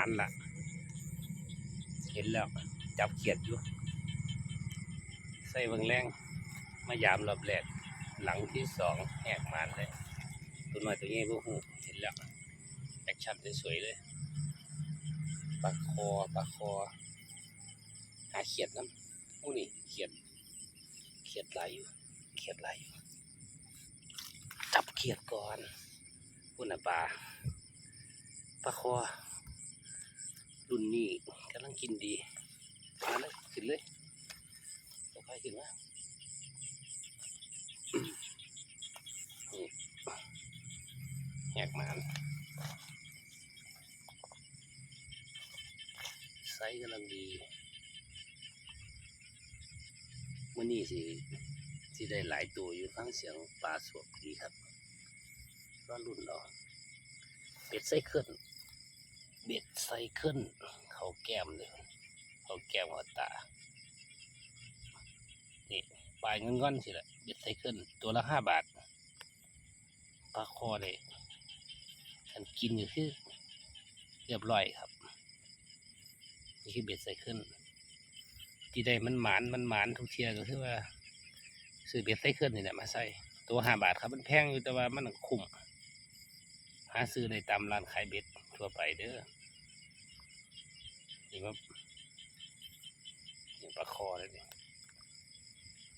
านละเห็นแล้วจับเขียดอยู่ใส่เบางแรงมายามรอบแรกหลังที่สองแหกมานเลยตัวน้อยตัวใหญ่พวกหูเห็นแล้วแอคชั่นสวยๆเลยปลาคอปลาคอ หาเขียดน้ำอู้นี่เขียด เขียดไหลายอยู่ เขียดไหลายอยู่ จับเขียดก่อนพุ่นน่ะปลาปลาคอ รุ่นนี้กำลังกินดีมาเลยขึ้นเลยค่อยๆขึ้นมานี่แหกหมานไซส์กำลังดีมื่อนี้สิสิได้หลายตัวอยู่ฟังเสียงปลาสวบดีครับรอรุ่นเราเป็ดไส้ขึ้น เบ็ดไซเคิลเขาแก้มเลยเขาแก้มหัวตา นี่ปลายเงินก้อนสิละเบ็ดไซเคิลตัวละห้าบาทปลาคอเลยฉันกินอยู่คือเรียบร้อยครับ นี่คือเบ็ดไซเคิลที่ได้มันหมานมันหมานทุกเทียก็คือว่าซื้อเบ็ดไซเคิลนี่แหละมาใส่ตัวห้าบาทครับมันแพงอยู่แต่ว่ามันคุ้มาซื้อได้ตามร้านขายเบ็ดทั่วไปเด้อนี่ว่านี่ปลาคอเลยนี่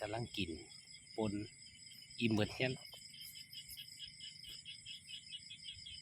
กำลังกินปนอิ่มเหมือนเช่น